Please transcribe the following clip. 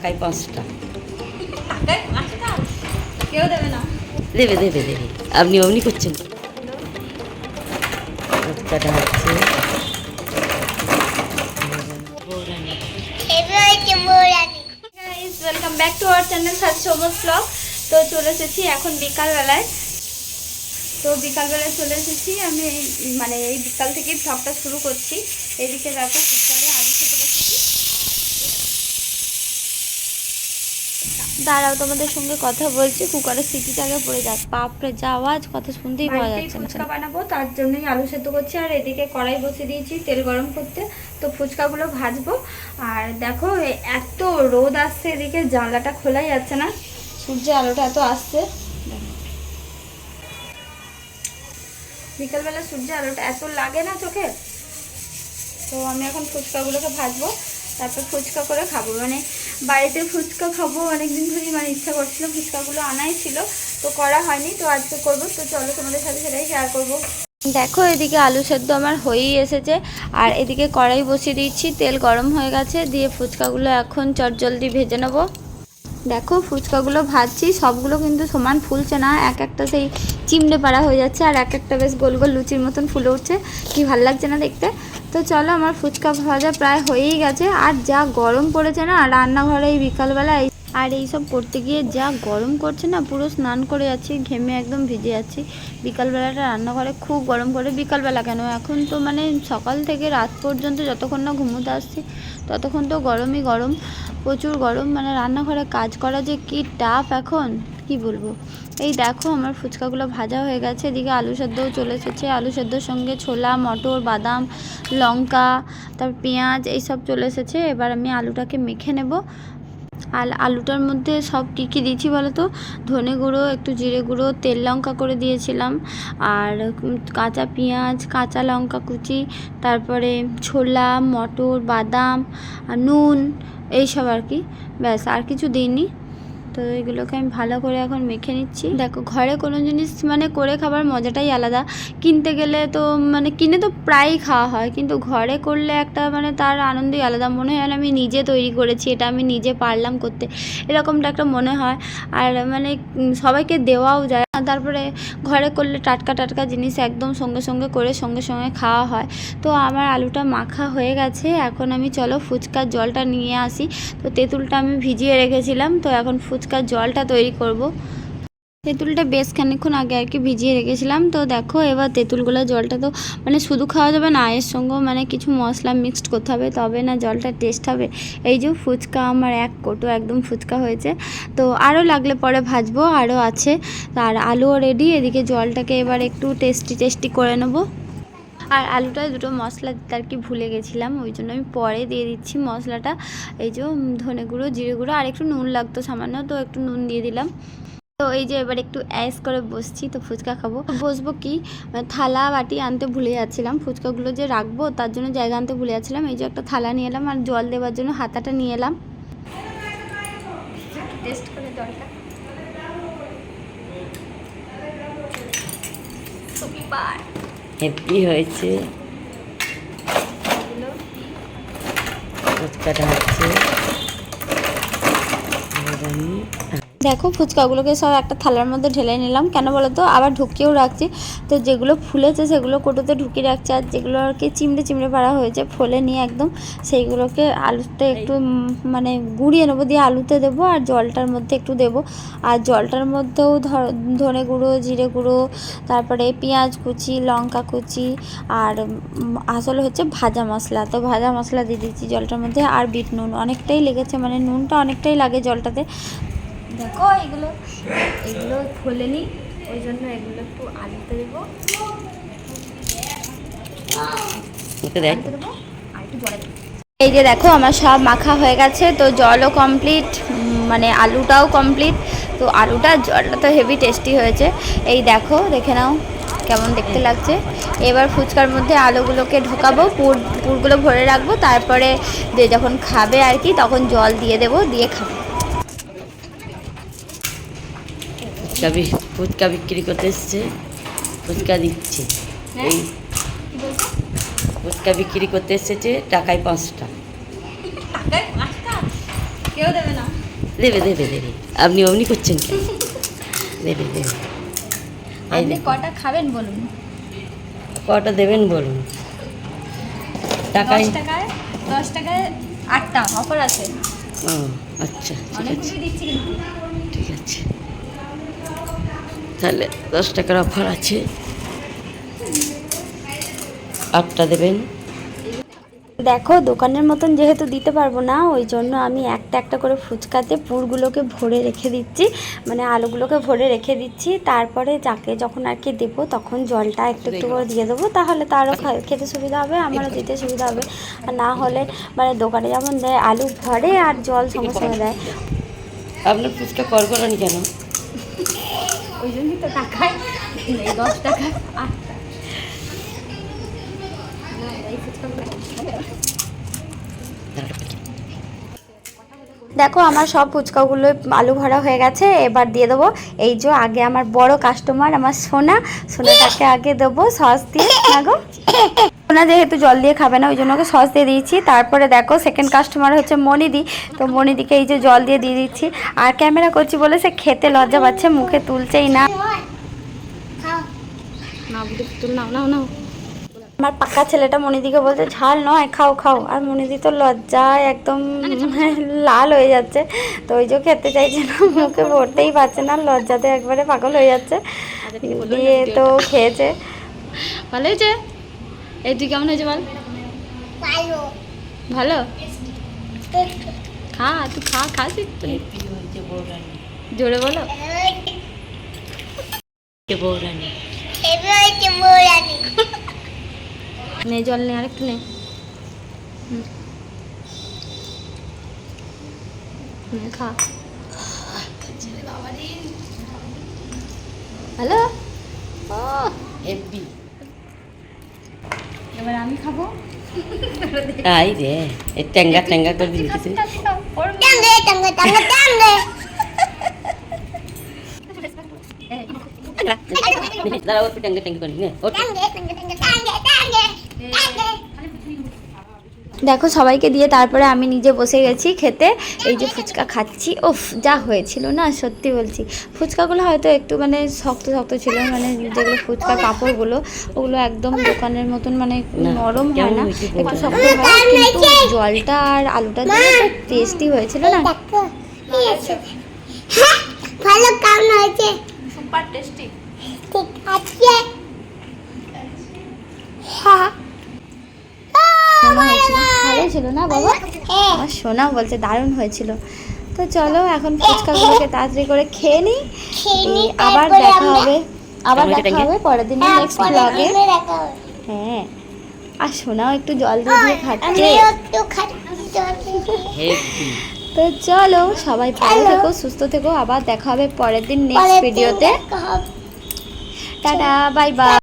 টাকায় পাঁচটা। কেউ দেবে না। দেবে দেবে দেবে। আপনি অমনি করছেন। হচ্ছে। Welcome back to our channel সবুজ ব্লগ তো চলে এসেছি এখন বিকালবেলায়। তো বিকালবেলায় চলে এসেছি আমি এই- মানে এই বিকাল থেকে ব্লগটা শুরু করছি। এদিকে দেখো কুকারে আলু খেতে বসেছি দাঁড়াও তোমাদের সঙ্গে কথা বলছি। কুকারের সিটিটা আগে পড়ে যাক। বাপরে যা আওয়াজ কথা শুনতেই পাওয়া যাচ্ছে ফুচকা বানাবো তার জন্যই আলু সেদ্ধ করছি আর এদিকে কড়াই বসিয়ে দিয়েছি তেল গরম করতে। তো ফুচকাগুলো ভাজবো। আর দেখো এত রোদ আসছে এদিকে জানলাটা খোলাই যাচ্ছে না। সূর্যের আলোটা এত আসছে। বিকালবেলা সূর্যের আলোটা এত লাগে না চোখে। তো আমি এখন ফুচকাগুলোকে ভাজবো তারপর ফুচকা করে খাব। মানে বাড়িতে ফুচকা খাব, অনেকদিন ধরেই মানে ইচ্ছা করছিল, ফুচকাগুলো আনাই ছিল, তো করা হয়নি, তো আজকে করব, তো চলো তোমাদের সাথে সেটাই শেয়ার করব। দেখো, এদিকে আলু সেদ্ধ আমার হয়েই এসেছে, আর এদিকে কড়াই বসিয়ে দিচ্ছি, তেল গরম হয়ে গেছে, দিয়ে ফুচকাগুলো এখন চটজলদি ভেজে নেব। দেখো, ফুচকাগুলো ভাজছি, সবগুলো কিন্তু সমান ফুলছে না, এক একটা সেই চিমড়ে পাড়া হয়ে যাচ্ছে, আর এক একটা বেশ গোল গোল লুচির মতন ফুলে উঠছে, কি ভালো লাগছে না দেখতে? তো চলো আমার ফুচকা ভাজা প্রায় হয়েই গেছে। আর যা গরম পড়েছে না, রান্নাঘরে এই বিকালবেলা আর এইসব করতে গিয়ে যা গরম করছে না, পুরো স্নান করে যাচ্ছি, ঘেমে একদম ভিজে যাচ্ছি। বিকালবেলাটা রান্নাঘরে খুব গরম করে বিকালবেলা কেন? এখন তো মানে সকাল থেকে রাত পর্যন্ত যতক্ষণ না ঘুমোতে আসছি, ততক্ষণ তো গরমই গরম। প্রচুর গরম। মানে রান্নাঘরে কাজ করা যে কি টাফ এখন। কি বলব? এই দেখো আমার ফুচকাগুলো ভাজা হয়ে গেছে, এদিকে আলু সেদ্ধও চলে এসেছে। আলু সেদ্ধর সঙ্গে ছোলা, মটর, বাদাম, লঙ্কা, তারপর পেঁয়াজ এইসব চলে এসেছে। এবার আমি আলুটাকে মেখে নেব। আর আলুটার মধ্যে সব কী কী দিয়েছি বলো তো ধনে গুঁড়ো, একটু জিরে গুঁড়ো, তেল লঙ্কা করে দিয়েছিলাম। আর কাঁচা পেঁয়াজ, কাঁচা লঙ্কা কুচি, তারপরে ছোলা, মটর, বাদাম নুন এইসব আর কি। ব্যাস, আর কিছু দিইনি। তো এগুলোকে আমি ভালো করে এখন মেখে নিচ্ছি। দেখো, ঘরে কোনো জিনিস মানে করে খাবার মজাটাই আলাদা। কিনতে গেলে তো মানে কিনে তো প্রায়ই খাওয়া হয়, কিন্তু ঘরে করলে একটা মানে তার আনন্দই আলাদা। মনে হয় আমি নিজে তৈরি করেছি, এটা আমি নিজে পারলাম করতে। এরকমটা একটা মনে হয়। আর মানে সবাইকে দেওয়াও যায়। আর তারপরে ঘরে করলে টাটকা টাটকা জিনিস একদম সঙ্গে সঙ্গে করে সঙ্গে সঙ্গে খাওয়া হয়। তো আমার আলুটা মাখা হয়ে গেছে, এখন আমি চলো ফুচকার জলটা নিয়ে আসি। তো তেঁতুলটা আমি ভিজিয়ে রেখেছিলাম, তো এখন ফুচকার জলটা তৈরি করব। তেঁতুলটা বেশ খানিক্ষণ আগে আর কি ভিজিয়ে রেখেছিলাম। তো দেখো, এবার তেঁতুলগুলো জলটা তো মানে শুধু খাওয়া যাবে না এর সঙ্গেও মানে কিছু মশলা মিক্সড করতে হবে, তবে না জলটা টেস্ট হবে। এই যে ফুচকা, আমার এক কোটো একদম ফুচকা হয়েছে। তো আরও লাগলে পরে ভাজবো, আরও আছে। আর আলুও রেডি এদিকে জলটাকে এবার একটু টেস্টি টেস্টি করে নেব। আর আলুটায় দুটো মশলা দিতে আর কি ভুলে গেছিলাম, ওই জন্য আমি পরে দিয়ে দিচ্ছি মশলাটা। এই যে ধনে গুঁড়ো, জিরে গুঁড়ো, আর একটু নুন লাগতো সামান্য, তো একটু নুন দিয়ে দিলাম। তো এই যে এবার একটু অ্যাস করে বসছি তো ফুচকা খাব। বসবো কি? মানে থালা বাটি আনতে ভুলে যাচ্ছিলাম। ফুচকাগুলো যে রাখব তার জন্য জায়গা আনতে ভুলে যাচ্ছিলাম। এই যে একটা থালা নিয়ে এলাম আর জল দেওয়ার জন্য হাতাটা নিয়ে এলাম। টেস্ট করে জলটা। সুপার হয়েছে। ফুচকাটা হচ্ছে এবার আমি দেখো ফুচকাগুলোকে সব একটা থালার মধ্যে ঢেলে নিলাম। কেন বলো তো আবার ঢুকিয়েও রাখছি। তো যেগুলো ফুলেছে সেগুলো কোটোতে ঢুকিয়ে রাখছি। আর যেগুলো আর কি চিমড়ে চিমড়ে পাড়া হয়েছে ফোলে নিয়ে একদম সেইগুলোকে আলুতে একটু মানে গুঁড়িয়ে নেব দিয়ে আলুতে দেবো আর জলটার মধ্যে একটু দেবো। আর জলটার মধ্যেও ধনে গুঁড়ো জিরে গুঁড়ো তারপরে পেঁয়াজ কুচি লঙ্কা কুচি আর আসলে হচ্ছে ভাজা মশলা। তো ভাজা মশলা দিয়ে দিচ্ছি জলটার মধ্যে। আর বিট নুন অনেকটাই লেগেছে। মানে নুনটা অনেকটাই লাগে জলটাতে। দেখো এগুলো এগুলো খোলেনি ওই জন্য এগুলো একটু আলুতে দেবো। আলুতে আর একটু জলে দেবো। এই যে দেখো আমার সব মাখা হয়ে গেছে তো জলও কমপ্লিট মানে আলুটাও কমপ্লিট তো আলুটা জলটা তো হেভি টেস্টি হয়েছে। এই দেখো দেখে নাও কেমন দেখতে লাগছে। এবার ফুচকার মধ্যে আলুগুলোকে ঢোকাবো পুর পুরগুলো ভরে রাখব তারপরে যে যখন খাবে আর কি তখন জল দিয়ে দেবো দিয়ে খাব। ফুচকা ফুচকা বিক্রি করতে এসছে। ফুচকা দিচ্ছে। এই ফুচকা বিক্রি করতে এসেছে টাকায় পাঁচটা। দেবে না। দেবে দেবে দেবে। আপনি অমনি করছেন কেন? দেবে দেবে। আপনি কটা খাবেন বলুন? কটা দেবেন বলুন? টাকায় টাকায় দশ টাকায় আটটা অফার আছে। ও আচ্ছা ঠিক আছে অনেকগুলো দিচ্ছি কিন্তু। ঠিক আছে। তাহলে দশ টাকার অফার আছে। আটটা দেবেন। দেখো দোকানের মতন যেহেতু দিতে পারব না ওই জন্য আমি একটা একটা করে ফুচকাতে পুরগুলোকে ভরে রেখে দিচ্ছি। মানে আলুগুলোকে ভরে রেখে দিচ্ছি। তারপরে যাকে যখন আর কি দেবো তখন জলটা একটু একটু করে দিয়ে দেবো। তাহলে তারও খেতে সুবিধা হবে আমারও দিতে সুবিধা হবে। আর না হলে মানে দোকানে যেমন দেয় আলু ভরে আর জল সঙ্গে দেয়। আপনার ফুচকা করকরানি কেন? ওই জন্যই তো টাকায় এই দশ টাকা। দেখো, আমার সব ফুচকাগুলো আলু ভরা হয়ে গেছে, এবার দিয়ে দেবো। এই যে আগে আমার বড় কাস্টমার আমার সোনা। সোনাটাকে আগে দেবো, সস দিয়ে। না গো? সোনা যেহেতু জল দিয়ে খাবে না ওই জন্য ওকে সস দিয়ে দিয়েছি। তারপরে দেখো সেকেন্ড কাস্টমার হচ্ছে মনিদি তো মনিদিকে এই যে জল দিয়ে দিয়ে দিচ্ছি। আর ক্যামেরা করছি বলে সে খেতে লজ্জা পাচ্ছে মুখে তুলছেই না। আমার পাকা ছেলেটা মনিদিকে বলছে ঝাল নয় খাও খাও। আর মনিদি তো লজ্জায় একদম লাল হয়ে যাচ্ছে। তো ওই যে খেতে চাইছে না মুখে ভরতেই পারছে না লজ্জাতে একবারে পাগল হয়ে যাচ্ছে। দিয়ে তো খেয়েছে। ভালো হয়েছে এই তুই কেমন হয়েছে বল? ভালো। খা তুই খা খাস একটু জোরে বলো। নে জল নে আরেকটু নে। হুম। খা। হ্যালো? হেভি এবার আমি খাব। তাই রে এ ট্যাঙ্গা ট্যাঙ্গা করে দিলি তুই। দাঁড়া ওর ট্যাঙ্গা ট্যাঙ্গা করে নে ওর দেখো সবাইকে দিয়ে তারপরে আমি নিজে বসে গেছি খেতে। এই যে ফুচকা খাচ্ছি। ওফ যা হয়েছিল না সত্যি বলছি। ফুচকাগুলো হয়তো একটু মানে শক্ত শক্ত ছিল মানে যেগুলো ফুচকার কাপড়গুলো ওগুলো একদম দোকানের মতন মানে নরম হয় না। একটু শক্ত হয় কিন্তু জলটা আর আলুটা দিয়ে টেস্টি হয়েছিল না? ভালো কাম হয়েছে? সুপার টেস্টি ঠিক আছে হ্যাঁ ভালো ছিল না বাবা? আমার সোনা বলছে দারুণ হয়েছিল। তো চলো এখন ফুচকাগুলোকে তাড়াতাড়ি করে খেয়ে নিই আবার দেখা হবে। আবার দেখা হবে পরের দিনে নেক্সট ব্লগে হ্যাঁ আর সোনাও একটু জল দিয়ে দিয়ে খাচ্ছে। হেভি তো চলো সবাই ভালো থেকো সুস্থ থেকো। আবার দেখা হবে পরের দিন নেক্সট ভিডিওতে টাটা বাই বাই